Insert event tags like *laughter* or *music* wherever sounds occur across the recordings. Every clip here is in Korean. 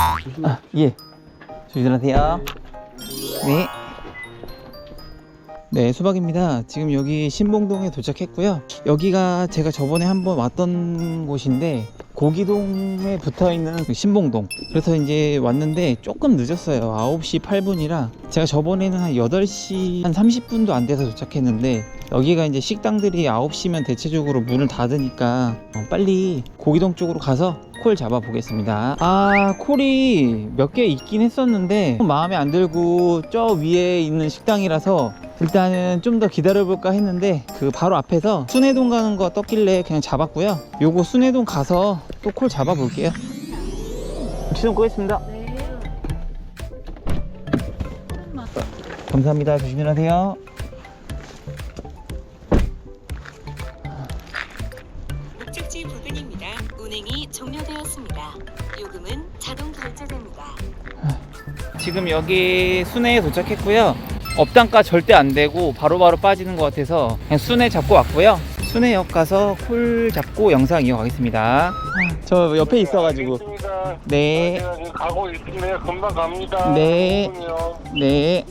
아, 예. 조심하세요. 네. 네, 수박입니다. 지금 여기 신봉동에 도착했고요. 여기가 제가 저번에 한번 왔던 곳인데 고기동에 붙어 있는 그 신봉동. 그래서 이제 왔는데 조금 늦었어요. 9시 8분이라 제가 저번에는 한 8시 한 30분도 안 돼서 도착했는데 여기가 이제 식당들이 9시면 대체적으로 문을 닫으니까 어, 빨리 고기동 쪽으로 가서 콜 잡아 보겠습니다. 아, 콜이 몇 개 있긴 했었는데 마음에 안 들고 저 위에 있는 식당이라서 일단은 좀 더 기다려볼까 했는데 그 바로 앞에서 순회동 가는 거 떴길래 그냥 잡았고요. 요거 순회동 가서 또 콜 잡아 볼게요. 시동 끄겠습니다. 감사합니다. 조심히 하세요. 목적지 부근입니다. 운행이 종료되었습니다. 요금은 자동 결제됩니다. 지금 여기 순회에 도착했고요. 업당가 절대 안 되고 바로 바로 빠지는 것 같아서 그냥 순회 잡고 왔고요. 순회역 가서 콜 잡고 영상 이어가겠습니다. 저 옆에 있어가지고. 알겠습니다. 네. 제가 지금 가고 있습니다. 금방 갑니다. 네. 네.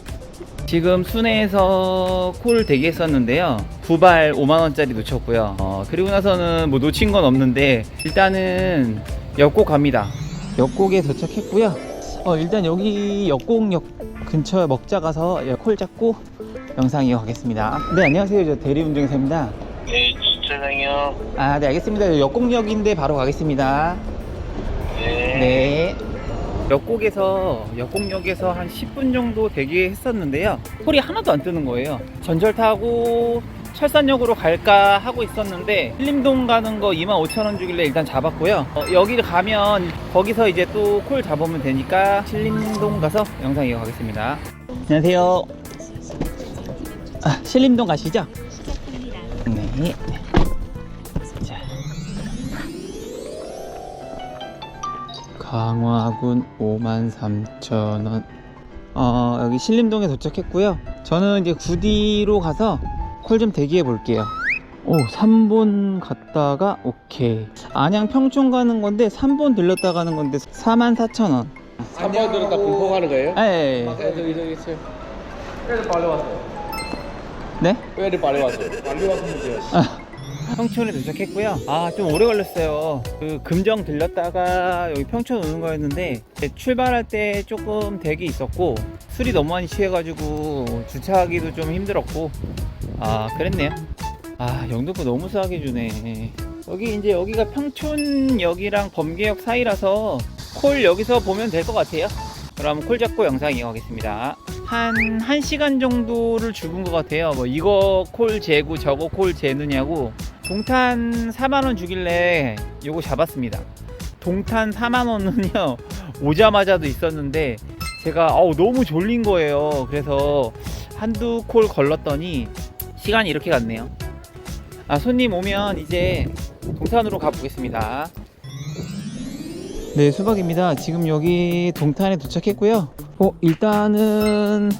지금 순회에서 콜 대기했었는데요. 두발 5만원짜리 놓쳤고요. 어, 그리고 나서는 뭐 놓친 건 없는데, 일단은 역곡 갑니다. 역곡에 도착했고요. 어, 일단 여기 역곡역 근처에 먹자 가서 콜 잡고 영상 이어가겠습니다. 네, 안녕하세요. 저 대리운전사입니다. 네, 주차장이요. 아, 네, 알겠습니다. 역곡역인데 바로 가겠습니다. 네. 네. 역곡에서 역곡역에서 한 10분 정도 대기했었는데요. 콜이 하나도 안 뜨는 거예요. 전철 타고 철산역으로 갈까 하고 있었는데 신림동 가는 거 25,000원 주길래 일단 잡았고요. 어, 여기를 가면 거기서 이제 또 콜 잡으면 되니까 신림동 가서 영상 이어가겠습니다. 안녕하세요. 아, 신림동 가시죠? 네. 자. 강화군 53,000원. 어, 여기 신림동에 도착했고요. 저는 이제 구디로 가서 콜 좀 대기해 볼게요. 오, 3번 갔다가 오케이. 안양 평촌 가는 건데 3번 들렸다 가는 건데 44,000원. 3번 들었다 공포 가는 거예요? 예, 예. 예. 저기 저기 있어요. 왜 이렇게 빨리 왔어요? 네? 왜 이렇게 빨리 왔어요? 빨리 와서 문제야. 아, 평촌에 도착했고요. 아, 좀 오래 걸렸어요. 그 금정 들렸다가 여기 평촌 오는 거였는데 출발할 때 조금 대기 있었고 술이 너무 많이 취해가지고 주차하기도 좀 힘들었고 아, 그랬네요. 아, 영등포 너무 싸게 주네. 여기 이제 여기가 평촌역이랑 범계역 사이라서 콜 여기서 보면 될 것 같아요. 그럼 콜 잡고 영상 이어가겠습니다. 한 1시간 정도를 죽은 것 같아요. 뭐 이거 콜 재고 저거 콜 재느냐고 동탄 4만원 주길래 요거 잡았습니다. 동탄 4만원은요 *laughs* 오자마자도 있었는데 제가 어우, 너무 졸린 거예요. 그래서 한두 콜 걸렀더니 시간이 이렇게 갔네요. 아, 손님 오면 이제 동탄으로 가보겠습니다. 네, 수박입니다. 지금 여기 동탄에 도착했고요. 어, 일단은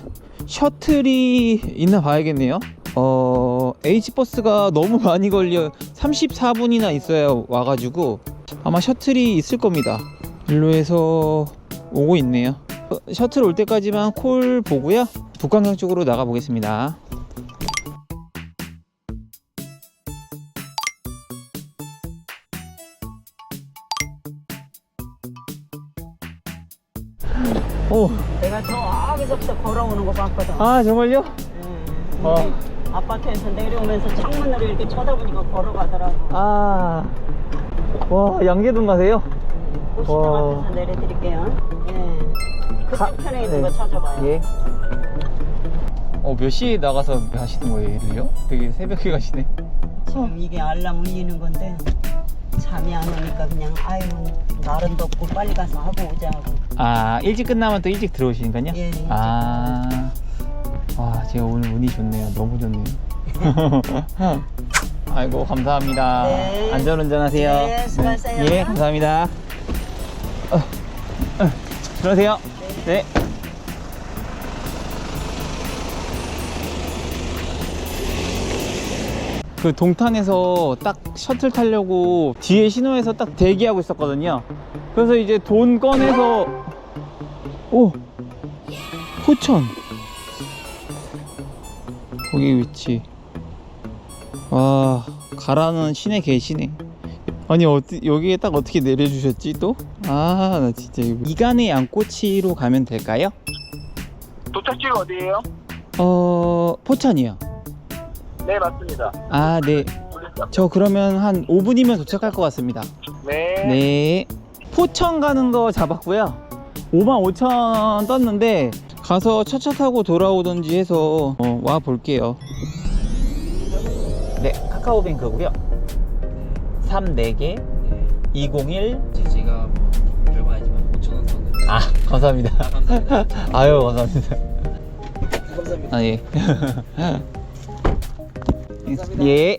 셔틀이 있나 봐야겠네요. 어, H버스가 너무 *laughs* 많이 걸려 34분이나 있어야 와가지고 아마 셔틀이 있을 겁니다. 일로 해서 오고 있네요. 어, 셔틀 올 때까지만 콜 보고요. 북광양 쪽으로 나가 보겠습니다. 오, 내가 저기서부터 걸어오는 거 봤거든. 아 정말요? 응. 어. 근데 아파트에서 내려오면서 창문으로 이렇게 쳐다보니까 걸어가더라고. 아, 와 양계동 가세요? 고시장 와. 앞에서 내려드릴게요. 예. 가- 그쪽 편에 있는 네. 거 찾아봐요. 예. 어, 몇 시에 나가서 하시는 거예요, 일을요? 되게 새벽에 가시네. 지금 이게 알람 울리는 건데 잠이 안 오니까 그냥 아유 날은 덥고 빨리 가서 하고 오자 하고. 아, 일찍 끝나면 또 일찍 들어오시니까요? 예, 일찍 아, 와, 제가 오늘 운이 좋네요. 너무 좋네요. *laughs* 아이고, 감사합니다. 네. 안전 운전 하세요. 네, 수고하세요. 예, 감사합니다. 어, 어, 들어가세요. 네. 그 동탄에서 딱 셔틀 타려고 뒤에 신호에서 딱 대기하고 있었거든요. 그래서 이제 돈 꺼내서 오 포천 거기 위치 와 가라는 신에 계시네. 아니 어디 여기에 딱 어떻게 내려주셨지 또? 아 나 진짜 이거 이간의 양꼬치로 가면 될까요? 도착지가 어디예요? 어 포천이요. 네, 맞습니다. 아 네. 저 그러면 한 5분이면 도착할 것 같습니다. 네. 네. 포천 가는 거 잡았고요. 5만 5천 떴는데 가서 차차 타고 돌아오든지 해서 어, 와 볼게요. 네, 카카오뱅크고요. 34개 201 제가 뭐 별거 아니지만 5천 원 썼는데. 아, 감사합니다. 감사합니다. *laughs* 아유, 감사합니다. 감사합니다. 아, 예. *laughs* 예.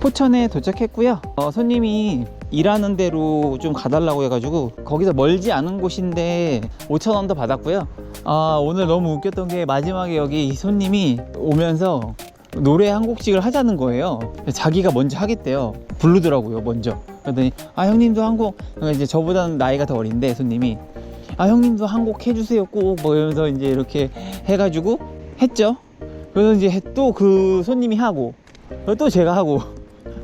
포천에 도착했고요. 어, 손님이 일하는 대로 좀 가달라고 해가지고 거기서 멀지 않은 곳인데 5천 원 더 받았고요. 아 오늘 너무 웃겼던 게 마지막에 여기 이 손님이 오면서 노래 한 곡씩을 하자는 거예요. 자기가 먼저 하겠대요. 부르더라고요, 먼저. 그러더니 아 형님도 한 곡. 그러니까 이제 저보다는 나이가 더 어린데 손님이 아 형님도 한 곡 해주세요 꼭 뭐 이러면서 이제 이렇게 해가지고 했죠. 그래서 이제 또 그 손님이 하고 또 제가 하고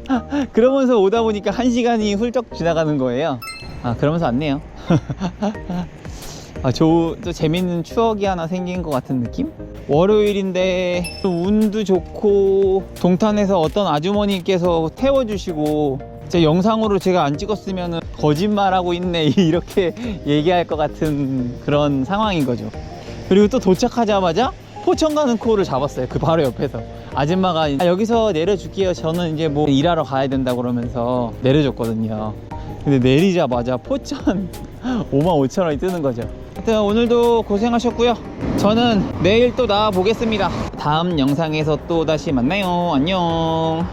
*laughs* 그러면서 오다 보니까 한 시간이 훌쩍 지나가는 거예요. 아 그러면서 왔네요. *laughs* 아, 저, 또 재밌는 추억이 하나 생긴 것 같은 느낌? 월요일인데 또 운도 좋고 동탄에서 어떤 아주머니께서 태워주시고 제 영상으로 제가 안 찍었으면 거짓말하고 있네 *laughs* 이렇게 얘기할 것 같은 그런 상황인 거죠. 그리고 또 도착하자마자 포천 가는 코를 잡았어요. 그 바로 옆에서. 아줌마가 아, 여기서 내려줄게요. 저는 이제 뭐 일하러 가야 된다 그러면서 내려줬거든요. 근데 내리자마자 포천 *laughs* 5만 5천 원이 뜨는 거죠. 하여튼 오늘도 고생하셨고요. 저는 내일 또 나와 보겠습니다. 다음 영상에서 또 다시 만나요. 안녕.